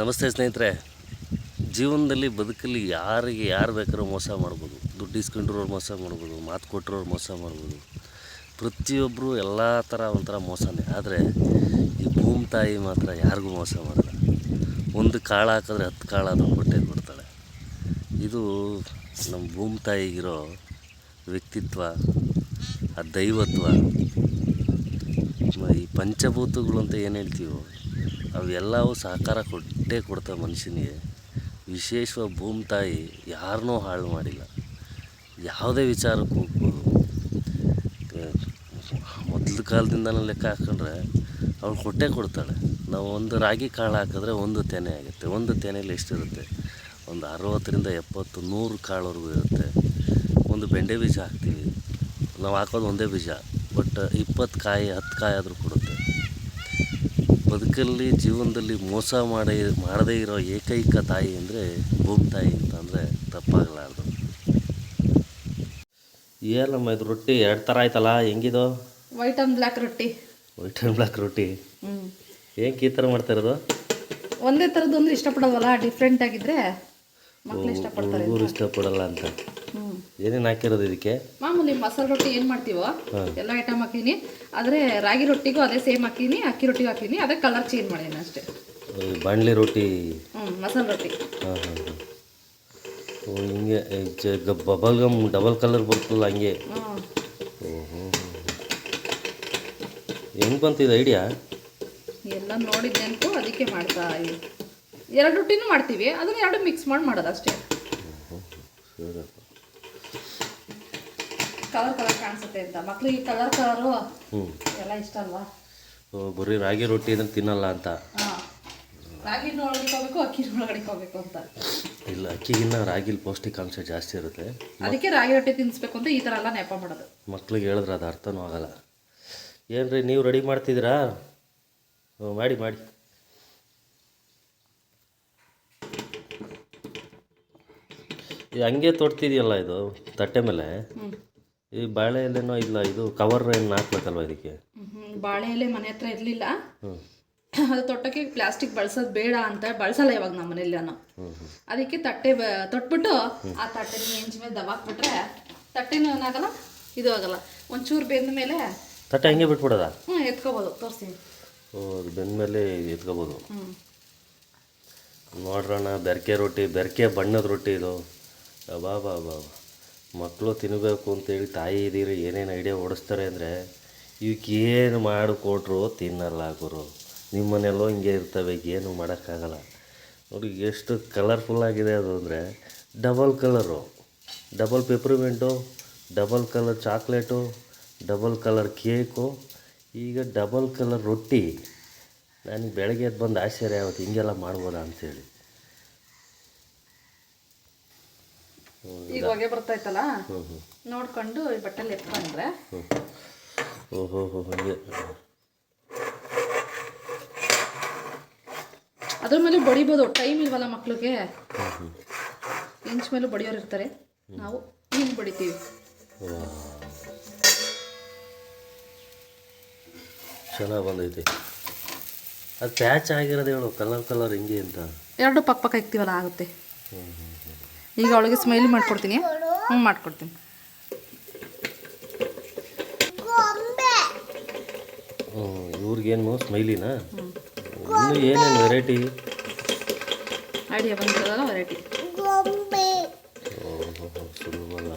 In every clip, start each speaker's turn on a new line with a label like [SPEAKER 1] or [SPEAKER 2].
[SPEAKER 1] ನಮಸ್ತೆ ಸ್ನೇಹಿತರೆ. ಜೀವನದಲ್ಲಿ ಬದುಕಲ್ಲಿ ಯಾರಿಗೆ ಯಾರು ಬೇಕಾದ್ರೂ ಮೋಸ ಮಾಡ್ಬೋದು. ದುಡ್ಡು ಇಸ್ಕೊಂಡಿರೋರು ಮೋಸ ಮಾಡ್ಬೋದು, ಮಾತು ಕೊಟ್ಟಿರೋರು ಮೋಸ ಮಾಡ್ಬೋದು. ಪ್ರತಿಯೊಬ್ಬರು ಎಲ್ಲ ಥರ ಒಂಥರ ಮೋಸನೇ. ಆದರೆ ಈ ಭೂಮಿ ತಾಯಿ ಮಾತ್ರ ಯಾರಿಗೂ ಮೋಸ ಮಾಡಲ್ಲ. ಒಂದು ಕಾಳು ಹಾಕಿದ್ರೆ ಹತ್ತು ಕಾಳಾದರೂ ಕೊಟ್ಟೆ ಕೊಡ್ತಾಳೆ. ಇದು ನಮ್ಮ ಭೂಮಿ ತಾಯಿಗಿರೋ ವ್ಯಕ್ತಿತ್ವ, ಆ ದೈವತ್ವ. ಈ ಪಂಚಭೂತಗಳು ಅಂತ ಏನು ಹೇಳ್ತೀವೋ? ಅವೆಲ್ಲವೂ ಸಹಕಾರ ಕೊಟ್ಟೇ ಕೊಡ್ತವೆ ಮನುಷ್ಯನಿಗೆ. ವಿಶೇಷವಾಗಿ ಭೂಮಿ ತಾಯಿ ಯಾರನ್ನೂ ಹಾಳು ಮಾಡಿಲ್ಲ. ಯಾವುದೇ ವಿಚಾರಕ್ಕೆ ಹೋಗ್ಬೋದು. ಮೊದಲ ಕಾಲದಿಂದನೂ ಲೆಕ್ಕ ಹಾಕೊಂಡ್ರೆ ಅವಳು ಕೊಟ್ಟೇ ಕೊಡ್ತಾಳೆ. ನಾವು ಒಂದು ರಾಗಿ ಕಾಳು ಹಾಕಿದ್ರೆ ಒಂದು ತೆನೆ ಆಗುತ್ತೆ. ಒಂದು ತೆನೆಯಲ್ಲಿ ಎಷ್ಟಿರುತ್ತೆ? ಒಂದು ಅರವತ್ತರಿಂದ ಎಪ್ಪತ್ತು, ನೂರು ಕಾಳುವರೆಗೂ ಇರುತ್ತೆ. ಒಂದು ಬೆಂಡೆ ಬೀಜ ಹಾಕ್ತೀವಿ. ನಾವು ಹಾಕೋದು ಒಂದೇ ಬೀಜ. ಬಟ್ ಇಪ್ಪತ್ತು ಕಾಯಿ, ಹತ್ತು ಕಾಯಿ ಆದರೂ ಕೊಡುತ್ತೆ. ಬದುಕಲ್ಲಿ ಜೀವನದಲ್ಲಿ ಮೋಸ ಮಾಡೇ ಮಾಡದೇ ಇರೋ ಏಕೈಕ ತಾಯಿ ಅಂದರೆ ಭೂಮಿ ತಾಯಿ ಅಂತಂದರೆ ತಪ್ಪಾಗಲಾರ್ದು. ಏನಮ್ಮ ಇದು ರೊಟ್ಟಿ ಎರಡು ಥರ ಆಯ್ತಲ್ಲ ಹೆಂಗಿದು?
[SPEAKER 2] ವೈಟ್ ಆ್ಯಂಡ್ ಬ್ಲ್ಯಾಕ್ ರೊಟ್ಟಿ.
[SPEAKER 1] ವೈಟ್ ಆ್ಯಂಡ್ ಬ್ಲ್ಯಾಕ್ ರೊಟ್ಟಿ.
[SPEAKER 2] ಹ್ಞೂ
[SPEAKER 1] ಏನಕ್ಕೆ ಈ ಥರ ಮಾಡ್ತಾ ಇರೋದು?
[SPEAKER 2] ಒಂದೇ ಥರದ್ದು ಅಂದರೆ ಇಷ್ಟಪಡೋದಲ್ಲ ಡಿಫ್ರೆಂಟ್ ಇಷ್ಟಪಡ್ತಾರೆ
[SPEAKER 1] ಹುಡುಗರು ಇಷ್ಟಪಡಲ್ಲ ಅಂತ ಏನೇನು ಹಾಕಿರೋದು ಇದಕ್ಕೆ?
[SPEAKER 2] ಮಾಮೂಲಿ ಮಸಾಲೆ ರೊಟ್ಟಿ ಏನು ಮಾಡ್ತೀವೋ ಎಲ್ಲ ಐಟಮ್ ಹಾಕೀನಿ. ಆದರೆ ರಾಗಿ ರೊಟ್ಟಿಗೂ ಅದೇ ಸೇಮ್ ಹಾಕೀನಿ ಅಕ್ಕಿ ರೊಟ್ಟಿಗೂ ಹಾಕೀನಿ ಅದೇ ಕಲರ್ ಚೇಂಜ್ ಮಾಡೀನಿ ಅಷ್ಟೇ.
[SPEAKER 1] ಬಾಣಲಿ ರೊಟ್ಟಿ.
[SPEAKER 2] ಹ್ಞೂ ಮಸಾಲೆ ರೊಟ್ಟಿ.
[SPEAKER 1] ಹಾಂ ಹಾಂ ಹಾಂ. ಹಿಂಗೆ ಬಬಲ್ ಗಮ್ ಡಬಲ್ ಕಲರ್ ಬರ್ತಲ್ಲ ಹಂಗೆ.
[SPEAKER 2] ಹೆಂಗ್
[SPEAKER 1] ಓಹೋ. ಹೆಂಗೆ ಬಂತು ಇದು ಐಡಿಯಾ
[SPEAKER 2] ಎಲ್ಲ ನೋಡಿದ್ದೆ ಅಂತೂ ಅದಕ್ಕೆ ಮಾಡ್ತಾ ಇದ್ದೀನಿ. ಎರಡು ರೊಟ್ಟಿನೂ ಮಾಡ್ತೀವಿ. ಅದನ್ನ ಎರಡು ಮಿಕ್ಸ್ ಮಾಡಿ ಮಾಡೋದು ಅಷ್ಟೇ ಕಲರ್ ಕಲರ್ ಕಾಣಿಸುತ್ತೆ ಅಂತ. ಮಕ್ಳಿಗೆ ಕಲರ್ ಕಲರು ಎಲ್ಲ ಇಷ್ಟ ಅಲ್ವಾ?
[SPEAKER 1] ಬರೀ ರಾಗಿ ರೊಟ್ಟಿ ಅಂದ್ರೆ ತಿನ್ನಲ್ಲ ಅಂತ.
[SPEAKER 2] ಹಾಂ. ರಾಗಿನ ಒಳಗಡೆ ಹೋಗ್ಬೇಕು ಅಕ್ಕಿನ ಒಳಗಡೆ ಹೋಗ್ಬೇಕು ಅಂತ.
[SPEAKER 1] ಇಲ್ಲ ಅಕ್ಕಿಗಿನ್ನ ರಾಗಿಲಿ ಪೌಷ್ಟಿಕಾಂಶ ಜಾಸ್ತಿ ಇರುತ್ತೆ.
[SPEAKER 2] ಅದಕ್ಕೆ ರಾಗಿ ರೊಟ್ಟಿ ತಿನ್ನಿಸ್ಬೇಕು ಅಂತ ಈ ಥರ ಎಲ್ಲ ನೆಪ ಮಾಡೋದು.
[SPEAKER 1] ಮಕ್ಳಿಗೆ ಹೇಳಿದ್ರೆ ಅದು ಅರ್ಥನೂ ಆಗಲ್ಲ. ಏನು ರೀ ನೀವು ರೆಡಿ ಮಾಡ್ತಿದ್ದೀರಾ? ಮಾಡಿ ಮಾಡಿ. ಹಂಗೆ ತೊಡ್ತಿದೆಯಲ್ಲ ಇದು ತಟ್ಟೆ ಮೇಲೆ? ಈ ಬಾಳೆ ಎಲೆನೋ ಇಲ್ಲ ಇದು ಕವರ್ ಏನು ಹಾಕ್ಬೇಕಲ್ವ ಇದಕ್ಕೆ?
[SPEAKER 2] ಬಾಳೆ ಎಲೆ ಮನೆ ಹತ್ರ ಇರಲಿಲ್ಲ. ಅದು ತೊಟ್ಟಕ್ಕೆ ಪ್ಲಾಸ್ಟಿಕ್ ಬಳಸೋದು ಬೇಡ ಅಂತ ಬಳಸಲ್ಲ ಇವಾಗ ನಮ್ಮ ಮನೇಲಿ ನಾನು ಅದಕ್ಕೆ ತಟ್ಟೆ ಬ- ತೊಟ್ಬಿಟ್ಟು ಆ ತಟ್ಟೆ ಹೆಂಚ್ ಮೇಲೆ ದಬಾಕ್ಬಿಟ್ರೆ ತಟ್ಟೆನೂ ಏನಾಗಲ್ಲ ಇದು ಆಗಲ್ಲ. ಒಂಚೂರು ಬೆಂದ ಮೇಲೆ
[SPEAKER 1] ತಟ್ಟೆ ಹಂಗೆ ಬಿಟ್ಬಿಡೋದ?
[SPEAKER 2] ಹ್ಞೂ ಎತ್ಕೋಬೋದು ತೋರಿಸ್ತೀನಿ
[SPEAKER 1] ಓ ಅದು ಬೆಂದಮೇಲೆ ಎತ್ಕೋಬೋದು.
[SPEAKER 2] ಹ್ಞೂ
[SPEAKER 1] ನೋಡ್ರಣ್ಣ ಬೆರಕೆ ರೊಟ್ಟಿ ಬೆರಕೆ ಬಣ್ಣದ ರೊಟ್ಟಿ ಇದು. ಬಾ ಬಾ ಬಾ ಮಕ್ಕಳು ತಿನ್ನಬೇಕು ಅಂತೇಳಿ ತಾಯಿ ಇದೀರಿ ಏನೇನು ಐಡಿಯಾ ಓಡಿಸ್ತಾರೆ ಅಂದರೆ ಇವಕ್ಕೇನು ಮಾಡಿಕೊಟ್ರು ತಿನ್ನಲ್ಲ ಗುರು. ನಿಮ್ಮ ಮನೆಯಲ್ಲೋ ಹಿಂಗೆ ಇರ್ತವೆ, ಏನು ಮಾಡೋಕ್ಕಾಗಲ್ಲ. ನೋಡಿ, ಎಷ್ಟು ಕಲರ್ಫುಲ್ ಆಗಿದೆ ಅದು ಅಂದರೆ double colour double peppermint double colour chocolate double colour cake ಈಗ ಡಬಲ್ ಕಲರ್ ರೊಟ್ಟಿ. ನನಗೆ ಬೆಳಗ್ಗೆ ಎದ್ದು ಬಂದು ಆಶ್ಚರ್ಯ ಆಗುತ್ತೆ ಹಿಂಗೆಲ್ಲ ಮಾಡ್ಬೋದಾ ಅಂಥೇಳಿ
[SPEAKER 2] ಈಗ ಹೊಗೆ ಬರ್ತೈತಲ್ಲ
[SPEAKER 1] ಹ್ಞೂ ಹ್ಞೂ
[SPEAKER 2] ನೋಡ್ಕೊಂಡು ಈ ಬಟ್ಟೆಲಿ ಎತ್ಕೊಂಡ್ರೆ.
[SPEAKER 1] ಹ್ಞೂ ಓಹೋ ಹೋ ಹಂಗೆ.
[SPEAKER 2] ಅದ್ರ ಮೇಲೆ ಬಡಿಬೋದು ಟೈಮ್ ಇಲ್ವಲ್ಲ ಮಕ್ಳಿಗೆ? ಇಂಚ್ ಮೇಲೆ ಬಡಿಯೋರು ಇರ್ತಾರೆ. ನಾವು ಹಿಂಗೆ ಬಡಿತೀವಿ.
[SPEAKER 1] ಚೆನ್ನಾಗಿ ಬಂದೈತಿ. ಅದು ಪ್ಯಾಚ್ ಆಗಿರೋದು ಹೇಳು ಕಲರ್ ಕಲರ್ ಹಿಂಗೆ ಅಂತ.
[SPEAKER 2] ಎರಡು ಪಕ್ಕ ಪಕ್ಕ ಇಕ್ತೀವಲ್ಲ ಆಗುತ್ತೆ. ಈಗ ಅವಳಿಗೆ ಸ್ಮೈಲಿ ಮಾಡ್ಕೊಡ್ತೀನಿ. ಹ್ಞೂ ಮಾಡ್ಕೊಡ್ತೀನಿ.
[SPEAKER 1] ಹ್ಞೂ ಇವ್ರಿಗೇನು ಸ್ಮೈಲಿನಾ? ಇನ್ನು ಏನೇನು ವೆರೈಟಿ
[SPEAKER 2] ಐಡಿಯಾ ಬಂದಿರೋದಲ್ಲ ವೆರೈಟಿ
[SPEAKER 1] ಸುಲಭಲ್ಲ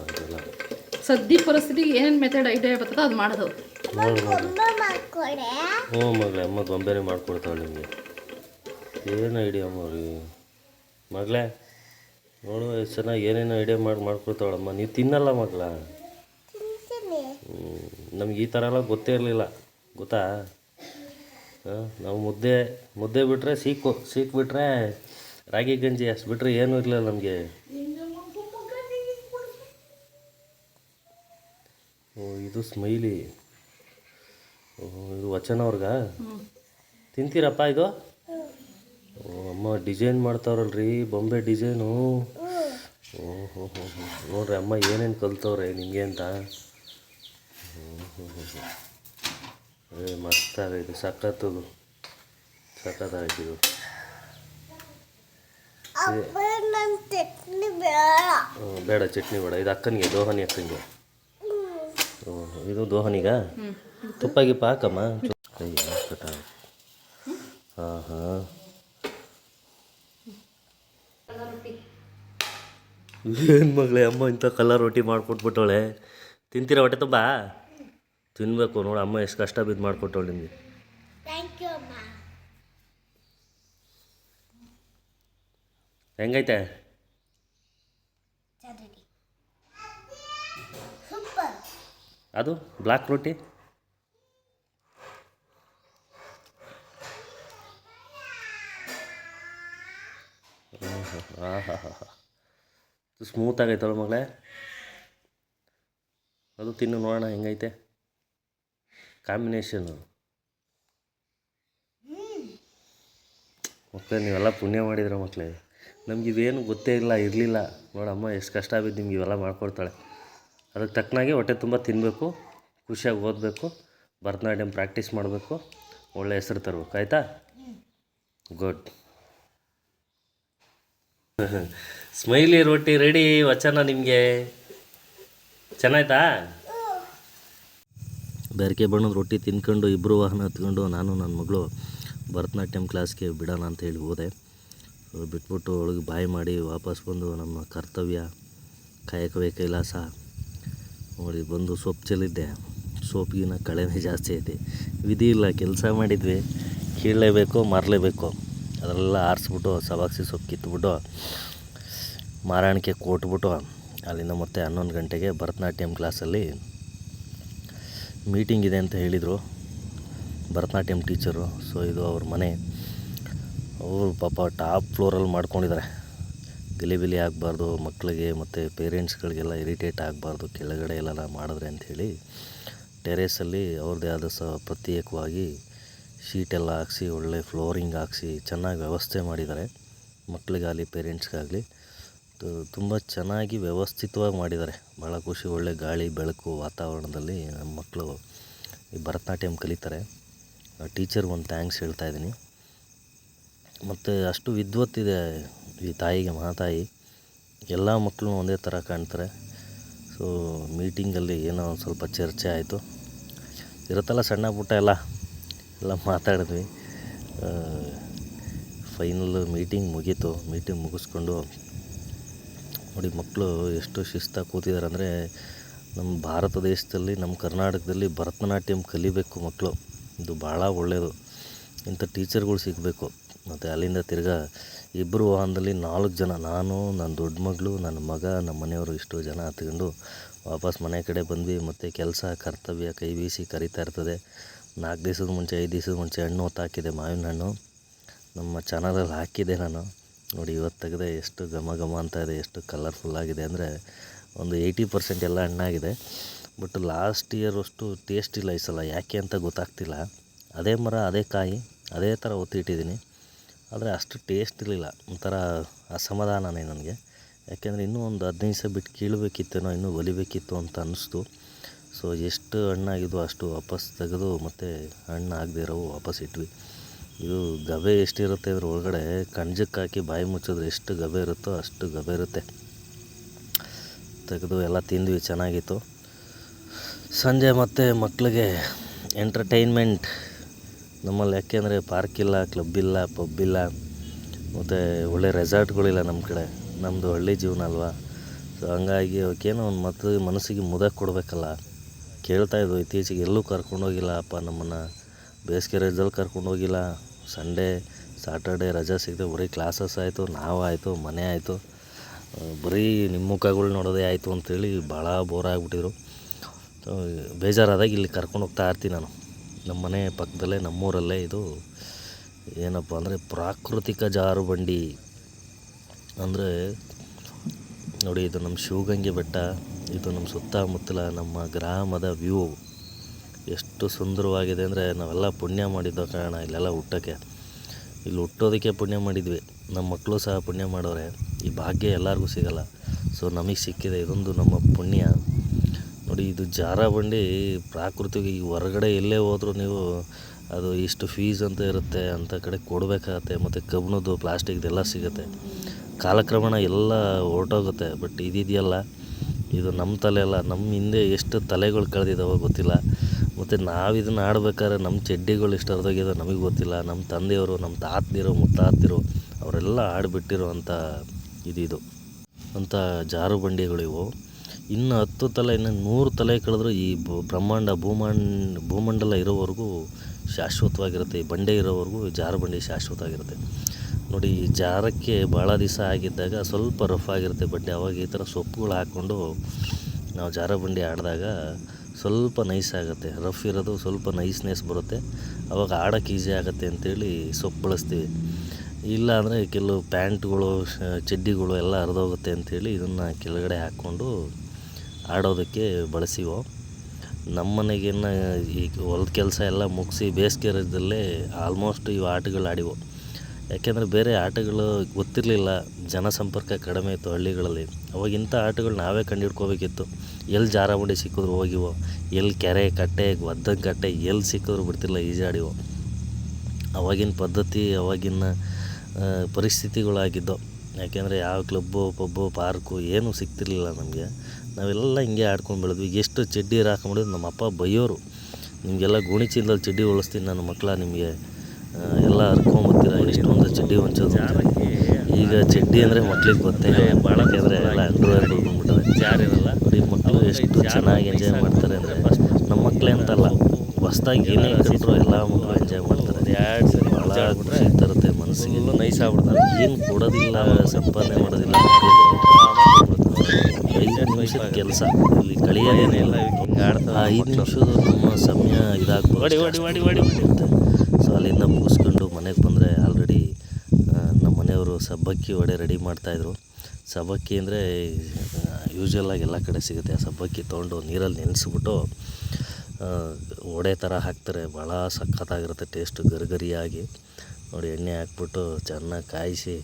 [SPEAKER 2] ಸದ್ಯ ಪರಿಸ್ಥಿತಿಗೆ ಏನೇನು ಮೆಥಡ್ ಐಡಿಯಾ ಬರ್ತದೆ ಅದು ಮಾಡೋದು.
[SPEAKER 1] ನೋಡಿ ನೋಡಿ ಹ್ಞೂ ಮಗಳೇ ಅಮ್ಮ ಗೊಂಬೆನೇ ಮಾಡ್ಕೊಡ್ತಾಳೆ ನಿಮಗೆ. ಏನು ಐಡಿಯಾ ಮರಿ? ಮಗಳೇ ನೋಡು ಎಷ್ಟು ಚೆನ್ನಾಗಿ ಏನೇನೋ ಐಡಿಯಾ ಮಾಡಿ ಮಾಡ್ಕೊಳ್ತಾವಳಮ್ಮ ನೀವು ತಿನ್ನಲ್ಲ ಮಗಳ? ನಮ್ಗೆ ಈ ಥರ ಎಲ್ಲ ಗೊತ್ತೇ ಇರಲಿಲ್ಲ. ಗೊತ್ತಾ? ಹಾಂ ನಾವು ಮುದ್ದೆ ಮುದ್ದೆ ಬಿಟ್ಟರೆ ಸೀಕು ಸೀಕ್ ಬಿಟ್ಟರೆ ರಾಗಿ ಗಂಜಿ ಅಷ್ಟು ಬಿಟ್ಟರೆ ಏನೂ ಇರಲಿಲ್ಲ ನಮಗೆ. ಓ ಇದು ಸ್ಮೈಲಿ. ಓ ಇದು ವಚನ ಅವ್ರಿಗಾ? ತಿಂತೀರಪ್ಪ ಇದು? ಅಮ್ಮ ಡಿಸೈನ್ ಮಾಡ್ತಾವ್ರಲ್ರಿ ಬೊಂಬೆ ಡಿಸೈನು ಹ್ಞೂ ಹ್ಞೂ ಹ್ಞೂ ಹ್ಞೂ ನೋಡ್ರಿ ಅಮ್ಮ ಏನೇನು ಕಲ್ತವ್ರೆ ನಿಮಗೆ ಅಂತ. ಹ್ಞೂ ಹ್ಞೂ ಹ್ಞೂ ಏ ಮಸ್ತಾಗೈತೆ ಸಖತ್ತದು ಸಖತ್ತಾಗಿದು ಹ್ಮ್, ಬೇಡ ಚಟ್ನಿ ಬೇಡ. ಇದು ಅಕ್ಕನಿಗೆ ದೋಹನಿ ಅಕ್ಕನಿಗೆ. ಇದು ದೋಹನಿಗ? ತುಪ್ಪ ಗಿಪ್ಪ ಹಾಕಮ್ಮ ಹಾಂ ಹಾಂ. ಏನು ಮಗಳೇ ಅಮ್ಮ ಇಂಥ ಕಲರ್ ರೊಟ್ಟಿ ಮಾಡಿಕೊಟ್ಬಿಟ್ಟವಳೆ. ತಿಂತೀರ ಹೊಟ್ಟೆ ತುಂಬ? ತಿನ್ನಬೇಕು ನೋಡು ಅಮ್ಮ ಎಷ್ಟು ಕಷ್ಟ ಬಿದ್ದು ಮಾಡಿಕೊಟ್ಟವಳು ನಿಮಗೆ ಹೆಂಗೈತೆ? ಅದು ಬ್ಲ್ಯಾಕ್ ರೊಟ್ಟಿ? ಹಾಂ ಹಾಂ ಹಾಂ ಹಾಂ ಸ್ಮೂತ್ ಆಗೈತಲ್ಲ ಮಗಳೇ? ಅದು ತಿನ್ನು ನೋಡೋಣ, ಹೆಂಗೈತೆ? ಕಾಂಬಿನೇಷನು ಮಕ್ಕಳೇ, ನೀವೆಲ್ಲ ಪುಣ್ಯ ಮಾಡಿದ್ರೆ ಮಕ್ಕಳೇ. ನಮ್ಗೆ ಇವೇನು ಗೊತ್ತೇ ಇಲ್ಲ, ಇರಲಿಲ್ಲ. ನೋಡಮ್ಮ, ಎಷ್ಟು ಕಷ್ಟ ಬಿದ್ದು ನಿಮ್ಗೆ ಇವೆಲ್ಲ ಮಾಡ್ಕೊಡ್ತಾಳೆ. ಅದಕ್ಕೆ ತಕ್ಕನಾಗೆ ಹೊಟ್ಟೆ ತುಂಬ ತಿನ್ನಬೇಕು ಖುಷಿಯಾಗಿ ಓದಬೇಕು, ಭರತನಾಟ್ಯಂ ಪ್ರಾಕ್ಟೀಸ್ ಮಾಡಬೇಕು. ಒಳ್ಳೆ ಹೆಸರು ತರಬೇಕು, ಆಯಿತಾ? ಗುಡ್ ಸ್ಮೈಲಿ ರೊಟ್ಟಿ ರೆಡಿ, ವಚನ ನಿಮಗೆ. ಚೆನ್ನಾಯ್ತಾ? ಬೇರೆಕೆ ಬಣ್ಣದ ರೊಟ್ಟಿ ತಿನ್ಕೊಂಡು ಇಬ್ಬರು ವಾಹನ ಹತ್ಕೊಂಡು ನಾನು ನನ್ನ ಮಗಳು ಭರತನಾಟ್ಯಂ ಕ್ಲಾಸ್ಗೆ ಬಿಡೋಣ ಅಂತ ಹೇಳಿ ಹೋದೆ. ಬಿಟ್ಬಿಟ್ಟು ಒಳಗೆ ಬಾಯಿ ಮಾಡಿ ವಾಪಸ್ ಬಂದು ನಮ್ಮ ಕರ್ತವ್ಯ, ಕಾಯಕವೇ ಕೈಲಾಸ. ನೋಡಿ ಬಂದು ಸೊಪ್ಪು ಚೆಲ್ಲಿದ್ದೆ. ಸೋಪ್ಗಿನ ಕಳೆನೇ ಜಾಸ್ತಿ ಐತಿ. ವಿಧಿ ಇಲ್ಲ, ಕೆಲಸ ಮಾಡಿದ್ವಿ. ಕೀಳಲೇಬೇಕು, ಮಾರಲೇಬೇಕು. ಅದರೆಲ್ಲ ಆರಿಸ್ಬಿಟ್ಟು ಸವಾಕ್ಸಿ ಸೊಪ್ಪು ಕಿತ್ಬಿಟ್ಟು ಮಾರಾಣಿಕೆ ಕೊಟ್ಬಿಟ್ಟು ಅಲ್ಲಿಂದ ಮತ್ತೆ ಹನ್ನೊಂದು ಗಂಟೆಗೆ ಭರತನಾಟ್ಯಂ ಕ್ಲಾಸಲ್ಲಿ ಮೀಟಿಂಗ್ ಇದೆ ಅಂತ ಹೇಳಿದರು. ಭರತನಾಟ್ಯಂ ಟೀಚರು ಸೊ ಇದು ಅವ್ರ ಮನೆ. ಅವರು ಪಾಪ ಟಾಪ್ ಫ್ಲೋರಲ್ಲಿ ಮಾಡ್ಕೊಂಡಿದ್ದಾರೆ ಗಲಿಬಿಲಿ ಆಗಬಾರ್ದು ಮಕ್ಕಳಿಗೆ ಮತ್ತು ಪೇರೆಂಟ್ಸ್ಗಳಿಗೆಲ್ಲ ಇರಿಟೇಟ್ ಆಗಬಾರ್ದು, ಕೆಳಗಡೆ ಎಲ್ಲ ಮಾಡಿದ್ರೆ ಅಂಥೇಳಿ ಟೆರೇಸಲ್ಲಿ ಅವ್ರದ್ದೇ ಆದ ಸಹ ಪ್ರತ್ಯೇಕವಾಗಿ ಶೀಟೆಲ್ಲ ಹಾಕ್ಸಿ, ಒಳ್ಳೆ ಫ್ಲೋರಿಂಗ್ ಹಾಕ್ಸಿ, ಚೆನ್ನಾಗಿ ವ್ಯವಸ್ಥೆ ಮಾಡಿದ್ದಾರೆ ಮಕ್ಕಳಿಗಾಗಲಿ ಪೇರೆಂಟ್ಸ್ಗಾಗಲಿ ತುಂಬ ಚೆನ್ನಾಗಿ ವ್ಯವಸ್ಥಿತವಾಗಿ ಮಾಡಿದ್ದಾರೆ. ಭಾಳ ಖುಷಿ, ಒಳ್ಳೆ ಗಾಳಿ, ಬೆಳಕು ವಾತಾವರಣದಲ್ಲಿ ನಮ್ಮ ಮಕ್ಕಳು ಈ ಭರತನಾಟ್ಯಂ ಕಲಿತಾರೆ. ಟೀಚರ್ ಒಂದು ಥ್ಯಾಂಕ್ಸ್ ಹೇಳ್ತಾ ಇದ್ದೀನಿ. ಮತ್ತು ಅಷ್ಟು ವಿದ್ವತ್ತಿದೆ ಈ ತಾಯಿಗೆ, ಮಹಾತಾಯಿ. ಎಲ್ಲ ಮಕ್ಕಳು ಒಂದೇ ಥರ ಕಾಣ್ತಾರೆ. ಸೊ, ಮೀಟಿಂಗಲ್ಲಿ ಏನೋ ಒಂದು ಸ್ವಲ್ಪ ಚರ್ಚೆ ಆಯಿತು. ಇರುತ್ತಲ್ಲ ಸಣ್ಣ ಪುಟ್ಟ ಎಲ್ಲ ಎಲ್ಲ ಮಾತಾಡಿದ್ವಿ. ಫೈನಲ್ ಮೀಟಿಂಗ್ ಮುಗೀತು. ಮೀಟಿಂಗ್ ಮುಗಿಸ್ಕೊಂಡು ನೋಡಿ ಮಕ್ಕಳು ಎಷ್ಟು ಶಿಸ್ತಾಗಿ ಕೂತಿದ್ದಾರೆ ಅಂದರೆ ನಮ್ಮ ಭಾರತ ದೇಶದಲ್ಲಿ, ನಮ್ಮ ಕರ್ನಾಟಕದಲ್ಲಿ ಭರತನಾಟ್ಯಂ ಕಲಿಬೇಕು ಮಕ್ಕಳು. ಇದು ಭಾಳ ಒಳ್ಳೆಯದು ಇಂಥ ಟೀಚರ್ಗಳು ಸಿಗಬೇಕು. ಮತ್ತು ಅಲ್ಲಿಂದ ತಿರ್ಗಾ ಇಬ್ಬರು ವಾಹನದಲ್ಲಿ ನಾಲ್ಕು ಜನ, ನಾನು, ನನ್ನ ದೊಡ್ಡ ಮಗಳು, ನನ್ನ ಮಗ, ನಮ್ಮ ಮನೆಯವರು ಇಷ್ಟು ಜನ ಹತ್ಕೊಂಡು ವಾಪಸ್ ಮನೆ ಕಡೆ ಬಂದ್ವಿ. ಮತ್ತು ಕೆಲಸ, ಕರ್ತವ್ಯ ಕೈ ಬೀಸಿ ಕರಿತಾ ಇರ್ತದೆ. ನಾಲ್ಕು ದಿವಸದ ಮುಂಚೆ, ಐದು ದಿವಸದ ಮುಂಚೆ ಹಣ್ಣು ಹೊತ್ತಾಕಿದೆ ಮಾವಿನ ಹಣ್ಣು. ನಮ್ಮ ಚಾನಲಲ್ಲಿ ಹಾಕಿದೆ ನಾನು. ನೋಡಿ ಇವತ್ತು ತೆಗೆದೆ ಎಷ್ಟು ಘಮ ಘಮ ಅಂತ ಇದೆ, ಎಷ್ಟು ಕಲರ್ಫುಲ್ ಆಗಿದೆ ಅಂದರೆ ಒಂದು ಏಯ್ಟಿ ಪರ್ಸೆಂಟ್ ಎಲ್ಲ ಹಣ್ಣಾಗಿದೆ. ಬಟ್ ಲಾಸ್ಟ್ ಇಯರ್ ಅಷ್ಟು ಟೇಸ್ಟ್ ಇಲ್ಲ ಈ ಸಲ, ಯಾಕೆ ಅಂತ ಗೊತ್ತಾಗ್ತಿಲ್ಲ. ಅದೇ ಮರ, ಅದೇ ಕಾಯಿ, ಅದೇ ಥರ ಒತ್ತಿಟ್ಟಿದ್ದೀನಿ. ಆದರೆ ಅಷ್ಟು ಟೇಸ್ಟ್ ಇರಲಿಲ್ಲ, ಒಂಥರ ಅಸಮಾಧಾನನೇ ನನಗೆ. ಯಾಕೆಂದರೆ ಇನ್ನೂ ಒಂದು ಹದಿನೈದು ದಿವಸ ಬಿಟ್ಟು ಕೀಳಬೇಕಿತ್ತೇನೋ, ಇನ್ನೂ ಒಲಿಬೇಕಿತ್ತು ಅಂತ ಅನ್ನಿಸ್ತು. ಸೊ ಎಷ್ಟು ಹಣ್ಣಾಗಿದ್ವು ಅಷ್ಟು ವಾಪಸ್ ತೆಗೆದು ಮತ್ತು ಹಣ್ಣು ಆಗದೇ ಇರೋವು ವಾಪಸ್ ಇಟ್ವಿ. ಇದು ಗಬೆ ಎಷ್ಟಿರುತ್ತೆ ಇದ್ರ ಒಳಗಡೆ ಕಂಜಕ್ಕೆ ಹಾಕಿ ಬಾಯಿ ಮುಚ್ಚಿದ್ರೆ ಎಷ್ಟು ಗಬೆ ಇರುತ್ತೋ ಅಷ್ಟು ಗಬೆ ಇರುತ್ತೆ. ತೆಗೆದು ಎಲ್ಲ ತಿಂದ್ವಿ, ಚೆನ್ನಾಗಿತ್ತು. ಸಂಜೆ ಮತ್ತೆ ಮಕ್ಕಳಿಗೆ ಎಂಟರ್ಟೈನ್ಮೆಂಟ್ ನಮ್ಮಲ್ಲಿ ಯಾಕೆಂದರೆ ಪಾರ್ಕ್ ಇಲ್ಲ ಕ್ಲಬ್ ಇಲ್ಲ ಪಬ್ ಇಲ್ಲ. ಮತ್ತು ಒಳ್ಳೆ ರೆಸಾರ್ಟ್ಗಳಿಲ್ಲ ನಮ್ಮ ಕಡೆ. ನಮ್ಮದು ಹಳ್ಳಿ ಜೀವನ ಅಲ್ವಾ? ಸೊ ಹಂಗಾಗಿ ಅವಕ್ಕೇನೋ ಒಂದು ಮತ್ತು ಮನಸ್ಸಿಗೆ ಮುದ ಕೊಡಬೇಕಲ್ಲ. ಕೇಳ್ತಾಯಿದ್ವು ಇತ್ತೀಚೆಗೆ ಎಲ್ಲೂ ಕರ್ಕೊಂಡೋಗಿಲ್ಲ ಅಪ್ಪ ನಮ್ಮನ್ನು. ಬೇಸಿಗೆ ರಜದಲ್ಲಿ ಕರ್ಕೊಂಡೋಗಿಲ್ಲ. ಸಂಡೇ, ಸಾಟರ್ಡೆ ರಜಾ ಸಿಗದೆ ಬರೀ ಕ್ಲಾಸಸ್ ಆಯಿತು, ನಾವು ಆಯಿತು, ಮನೆ ಆಯಿತು. ಬರೀ ನಿಮ್ಮ ಮುಖಗಳು ನೋಡೋದೇ ಆಯಿತು ಅಂಥೇಳಿ ಭಾಳ ಬೋರ್ ಆಗಿಬಿಟ್ಟಿದ್ರು. ಬೇಜಾರಾದಾಗ ಇಲ್ಲಿ ಕರ್ಕೊಂಡು ಹೋಗ್ತಾ ಇರ್ತೀನಿ ನಾನು. ನಮ್ಮ ಮನೆ ಪಕ್ಕದಲ್ಲೇ ನಮ್ಮೂರಲ್ಲೇ ಇದು ಏನಪ್ಪ ಅಂದರೆ ಪ್ರಾಕೃತಿಕ ಜಾರುಬಂಡಿ ಅಂದರೆ ನೋಡಿ ಇದು ನಮ್ಮ ಶಿವಗಂಗೆ ಬೆಟ್ಟ, ಇದು ನಮ್ಮ ಸುತ್ತಮುತ್ತಲ ನಮ್ಮ ಗ್ರಾಮದ ವ್ಯೂ. ಎಷ್ಟು ಸುಂದರವಾಗಿದೆ ಅಂದರೆ ನಾವೆಲ್ಲ ಪುಣ್ಯ ಮಾಡಿದ್ದೋ ಕಾರಣ ಇಲ್ಲೆಲ್ಲ ಹುಟ್ಟೋಕ್ಕೆ. ಇಲ್ಲಿ ಹುಟ್ಟೋದಕ್ಕೆ ಪುಣ್ಯ ಮಾಡಿದ್ವಿ. ನಮ್ಮ ಮಕ್ಕಳು ಸಹ ಪುಣ್ಯ ಮಾಡೋರೆ. ಈ ಭಾಗ್ಯ ಎಲ್ಲರಿಗೂ ಸಿಗಲ್ಲ. ಸೊ ನಮಗೆ ಸಿಕ್ಕಿದೆ ಇದೊಂದು ನಮ್ಮ ಪುಣ್ಯ. ನೋಡಿ, ಇದು ಜಾರ ಬಂಡಿ ಪ್ರಾಕೃತಿಕ ಈ ಹೊರಗಡೆ ಎಲ್ಲೇ ಹೋದರೂ ನೀವು ಅದು ಇಷ್ಟು ಫೀಸ್ ಅಂತ ಇರುತ್ತೆ ಅಂಥ ಕಡೆ ಕೊಡಬೇಕಾಗತ್ತೆ. ಮತ್ತು ಕಬ್ಬಿಣದ್ದು ಪ್ಲಾಸ್ಟಿಕ್ದೆಲ್ಲ ಸಿಗುತ್ತೆ. ಕಾಲಕ್ರಮಣ ಎಲ್ಲ ಹೊರಟೋಗುತ್ತೆ. ಬಟ್ ಇದಿದೆಯಲ್ಲ, ಇದು ನಮ್ಮ ತಲೆ ಅಲ್ಲ. ನಮ್ಮ ಹಿಂದೆ ಎಷ್ಟು ತಲೆಗಳು ಕಳೆದಿದ್ದಾವೋ ಗೊತ್ತಿಲ್ಲ. ಮತ್ತು ನಾವು ಇದನ್ನ ಆಡ್ಬೇಕಾದ್ರೆ ನಮ್ಮ ಚಡ್ಡಿಗಳು ಎಷ್ಟು ಹರಿದೋಗಿದೋ ನಮಗೆ ಗೊತ್ತಿಲ್ಲ. ನಮ್ಮ ತಂದೆಯವರು ನಮ್ಮ ತಾತದಿರು ಮುತ್ತಾತಿರು ಅವರೆಲ್ಲ ಆಡಿಬಿಟ್ಟಿರೋವಂಥ ಇದಿದು ಅಂಥ ಜಾರು ಬಂಡಿಗಳಿವು ಇನ್ನು ಹತ್ತು ತಲೆ, ಇನ್ನು ನೂರು ತಲೆ ಕಳೆದ್ರೂ ಈ ಬ್ರಹ್ಮಾಂಡ, ಭೂಮಾಂಡ, ಭೂಮಂಡಲ ಇರೋವರೆಗೂ ಶಾಶ್ವತವಾಗಿರುತ್ತೆ. ಈ ಬಂಡೆ ಇರೋವರೆಗೂ ಜಾರು ಬಂಡಿ ಶಾಶ್ವತವಾಗಿರುತ್ತೆ. ನೋಡಿ, ಈ ಜಾರಕ್ಕೆ ಭಾಳ ದಿವಸ ಆಗಿದ್ದಾಗ ಸ್ವಲ್ಪ ರಫ್ ಆಗಿರುತ್ತೆ ಬಂಡೆ. ಅವಾಗ ಈ ಥರ ಸೊಪ್ಪುಗಳು ಹಾಕ್ಕೊಂಡು ನಾವು ಜಾರ ಬಂಡಿ ಆಡಿದಾಗ ಸ್ವಲ್ಪ ನೈಸ್ ಆಗುತ್ತೆ. ರಫ್ ಇರೋದು ಸ್ವಲ್ಪ ನೈಸ್ನೆಸ್ ಬರುತ್ತೆ. ಅವಾಗ ಆಡೋಕ್ಕೆ ಈಸಿ ಆಗುತ್ತೆ ಅಂತೇಳಿ ಸೊಪ್ಪು ಬಳಸ್ತೀವಿ. ಇಲ್ಲ ಅಂದರೆ ಕೆಲವು ಪ್ಯಾಂಟ್ಗಳು ಚಡ್ಡಿಗಳು ಎಲ್ಲ ಹರಿದೋಗುತ್ತೆ ಅಂಥೇಳಿ ಇದನ್ನು ಕೆಳಗಡೆ ಹಾಕ್ಕೊಂಡು ಆಡೋದಕ್ಕೆ ಬಳಸಿವೋ. ನಮ್ಮ ಈ ಹೊಲದ ಕೆಲಸ ಎಲ್ಲ ಮುಗಿಸಿ ಬೇಸಿಗೆ ರಜದಲ್ಲೇ ಆಲ್ಮೋಸ್ಟ್ ಇವು ಆಟಗಳು ಆಡಿವು. ಯಾಕೆಂದರೆ ಬೇರೆ ಆಟಗಳು ಗೊತ್ತಿರಲಿಲ್ಲ. ಜನಸಂಪರ್ಕ ಕಡಿಮೆ ಇತ್ತು ಹಳ್ಳಿಗಳಲ್ಲಿ. ಅವಾಗ ಇಂಥ ಆಟಗಳು ನಾವೇ ಕಂಡುಹಿಡ್ಕೋಬೇಕಿತ್ತು ಎಲ್ಲಿ ಜಾರಬಂಡಿ ಸಿಕ್ಕಿದ್ರು ಹೋಗಿವೋ ಎಲ್ಲಿ ಕೆರೆ ಕಟ್ಟೆ ಒದ್ದಂಗೆ ಕಟ್ಟೆ ಎಲ್ಲಿ ಸಿಕ್ಕಿದ್ರು ಬಿಡ್ತಿಲ್ಲ ಈಜಾಡಿವೋ ಅವಾಗಿನ ಪದ್ಧತಿ ಅವಾಗಿನ ಪರಿಸ್ಥಿತಿಗಳಾಗಿದ್ದವು. ಯಾಕೆಂದರೆ ಯಾವ ಕ್ಲಬ್ಬು, ಪಬ್ಬು, ಪಾರ್ಕು ಏನೂ ಸಿಗ್ತಿರ್ಲಿಲ್ಲ ನಮಗೆ. ನಾವೆಲ್ಲ ಹಿಂಗೆ ಆಡ್ಕೊಂಡು ಬೆಳೆದ್ವಿ. ಎಷ್ಟು ಚಡ್ಡಿ ಹಾಕೊಂಬಿಡಿದ್ರು ನಮ್ಮ ಅಪ್ಪ ಬೈಯೋರು. ನಿಮಗೆಲ್ಲ ಗುಣಿ ಚೀಲದಲ್ಲಿ ಚಡ್ಡಿ ಉಳಿಸ್ತೀನಿ ನನ್ನ ಮಕ್ಕಳ ನಿಮಗೆ ಎಲ್ಲ ಹರ್ಕೊಂಬತ್ತೀರ, ಎಷ್ಟೊಂದು ಚಡ್ಡಿ ಹೊಂಚೋದು. ಈಗ ಚಡ್ಡಿ ಅಂದರೆ ಮಕ್ಳಿಗೆ ಗೊತ್ತೇ ಭಾಳ ಅಂದರೆ ಎಲ್ಲ ಅಂಡ್ರವೇರ್ ಬಂದ್ಬಿಟ್ಟವೆ ಇರಲ್ಲ ನೋಡಿ ಮಕ್ಕಳು ಎಷ್ಟು ಚೆನ್ನಾಗಿ ಎಂಜಾಯ್ ಮಾಡ್ತಾರೆ ಅಂದರೆ ನಮ್ಮ ಮಕ್ಕಳೇ ಅಂತಲ್ಲ. ಹೊಸ್ದಾಗಿ ಏನೇ ಕಟ್ಟರು ಎಲ್ಲ ಮಕ್ಕಳು ಎಂಜಾಯ್ ಮಾಡ್ತಾರೆ. ಎರಡು ಸರಿ ಭಾಳ ಖುಷಿ ತರುತ್ತೆ ಮನಸ್ಸಿಗೆ. ನೈಸ್ ಆಗ್ಬಿಡ್ತಾರೆ ಏನು ಕೊಡೋದಿಲ್ಲ ಸಂಪಾದನೆ ಮಾಡೋದಿಲ್ಲ. ಐದು ನಿಮಿಷದ ಕೆಲಸ. ಇಲ್ಲಿ ಕಳಿಯೋದೇನೇ ಇಲ್ಲ. ಐದು ನಿಮಿಷದ ನಮ್ಮ ಸಮಯ ಇದಾಗ್ಬೋದು ಸೊ ಅಲ್ಲಿಂದ ಮುಗಿಸ್ಕೊಂಡು ಮನೆಗೆ ಬಂದರೆ ಮನೆಯವರು ಸಬ್ಬಕ್ಕಿ ವಡೆ ರೆಡಿ ಮಾಡ್ತಾಯಿದ್ರು. ಸಬ್ಬಕ್ಕಿ ಅಂದರೆ ಯೂಶ್ವಲಾಗಿ ಎಲ್ಲ ಕಡೆ ಸಿಗುತ್ತೆ. ಆ ಸಬ್ಬಕ್ಕಿ ತೊಗೊಂಡು ನೀರಲ್ಲಿ ನೆನೆಸ್ಬಿಟ್ಟು ವಡೆ ಥರ ಹಾಕ್ತಾರೆ. ಭಾಳ ಸಖತ್ತಾಗಿರುತ್ತೆ, ಟೇಸ್ಟು ಗರಿಗರಿಯಾಗಿ. ನೋಡಿ, ಎಣ್ಣೆ ಹಾಕ್ಬಿಟ್ಟು ಚೆನ್ನಾಗಿ ಕಾಯಿಸಿ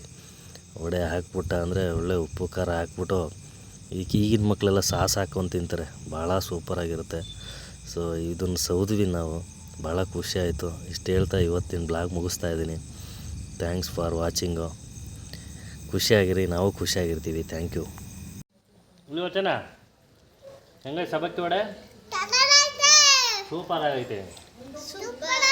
[SPEAKER 1] ವಡೆ ಹಾಕ್ಬಿಟ್ಟ ಅಂದರೆ ಒಳ್ಳೆ ಉಪ್ಪು, ಖಾರ ಹಾಕ್ಬಿಟ್ಟು ಈಗ ಈಗಿನ ಮಕ್ಕಳೆಲ್ಲ ಸಾಸ್ ಹಾಕೊಂಡು ತಿಂತಾರೆ. ಭಾಳ ಸೂಪರಾಗಿರುತ್ತೆ. ಸೊ, ಇದನ್ನು ಸೌದ್ವಿ ನಾವು. ಭಾಳ ಖುಷಿ ಆಯಿತು. ಇಷ್ಟು ಹೇಳ್ತಾ ಇವತ್ತಿನ ಬ್ಲಾಗ್ ಮುಗಿಸ್ತಾ ಇದ್ದೀನಿ. Thanks for watching. ಖುಷಿಯಾಗಿರಿ ನಾವು ಖುಷಿಯಾಗಿರ್ತೀವಿ. ಥ್ಯಾಂಕ್ ಯು ಇಲ್ಲಿ ವಚನ ಹೆಂಗೆ ಸಬಕ್ಕಿ ವಡೆ? ಸೂಪರ್ ಆಗೈತೆ.
[SPEAKER 3] ಸೂಪರ್